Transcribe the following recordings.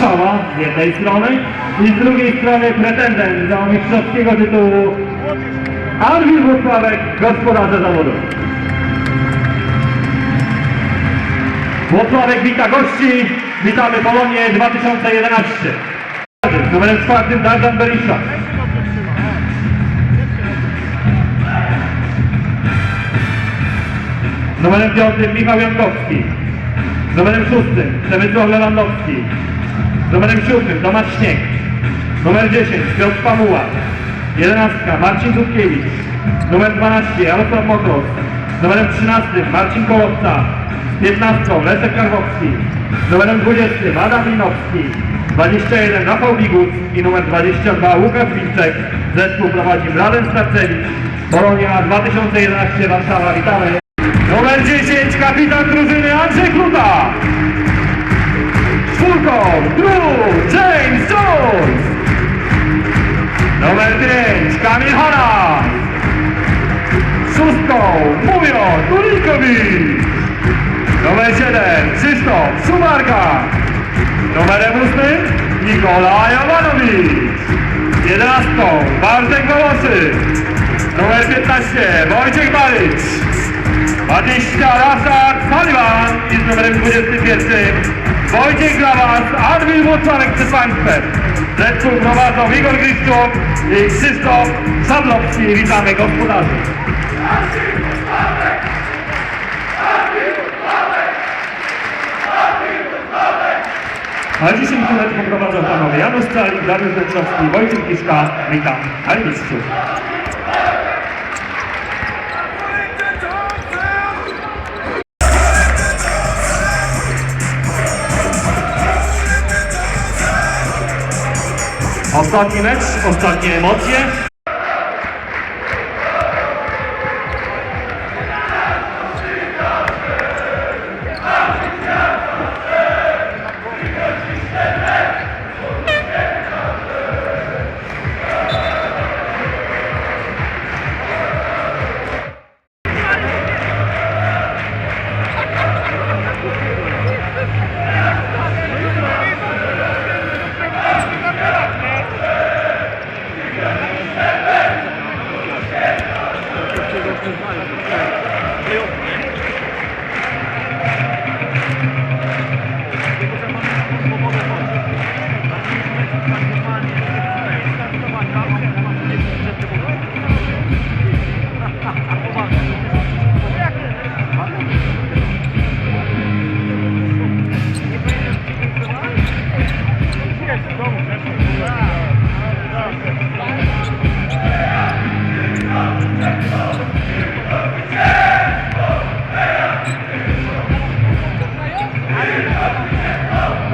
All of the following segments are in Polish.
Warszawa z jednej strony i z drugiej strony pretendent do mistrzowskiego tytułu Arwin Włocławek, gospodarze zawodu. Włocławek wita gości, witamy Polonię 2011. Z numerem czwartym Dardan Berisza. Numerem piątym Michał Jankowski. Numerem szóstym Przemysław Lewandowski. Numerem siódmym Tomasz Śnieg. Numer 10 Piotr Pamuła. 11 Marcin Dudkiewicz. Numer 12 Jarosław Mokros. Numerem 13 Marcin Kołowca. Z 15 Leszek Karwowski. Numerem 20 Adam Linowski. 21 Rafał Bigus i numer 22 Łukasz Wilczek. Zespół prowadzi Mladen Starcewicz. Polonia 2011 Warszawa. Witamy. Numer 10 kapitan drużyny Andrzej Kruta. Czwórką Drew James Jones. Numer 5 Kamil Hanna. Szóstką Mówio Tulikowicz. Numer 7 Krzysztof Szumarka. Numerem 8 Nikola Jovanowicz. 11 Bartek Wołosy. Numer 15 Wojciech Baryć. 20 Rafał Sullivan i z numerem 21 Wojciech Grawas, Admil Włocławek przed Państwem. Zespół prowadzą Igor Griszczuk i Krzysztof Szablowski. Witamy gospodarzy. A dzisiaj koledzy poprowadzą panowie Janusz Calik, Dariusz Dęczowski, Wojciech Kiszka. Witam. Ale Ostatni mecz, ostatnie emocje. Rafał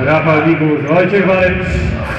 Bigus, Wojciech Walewicz.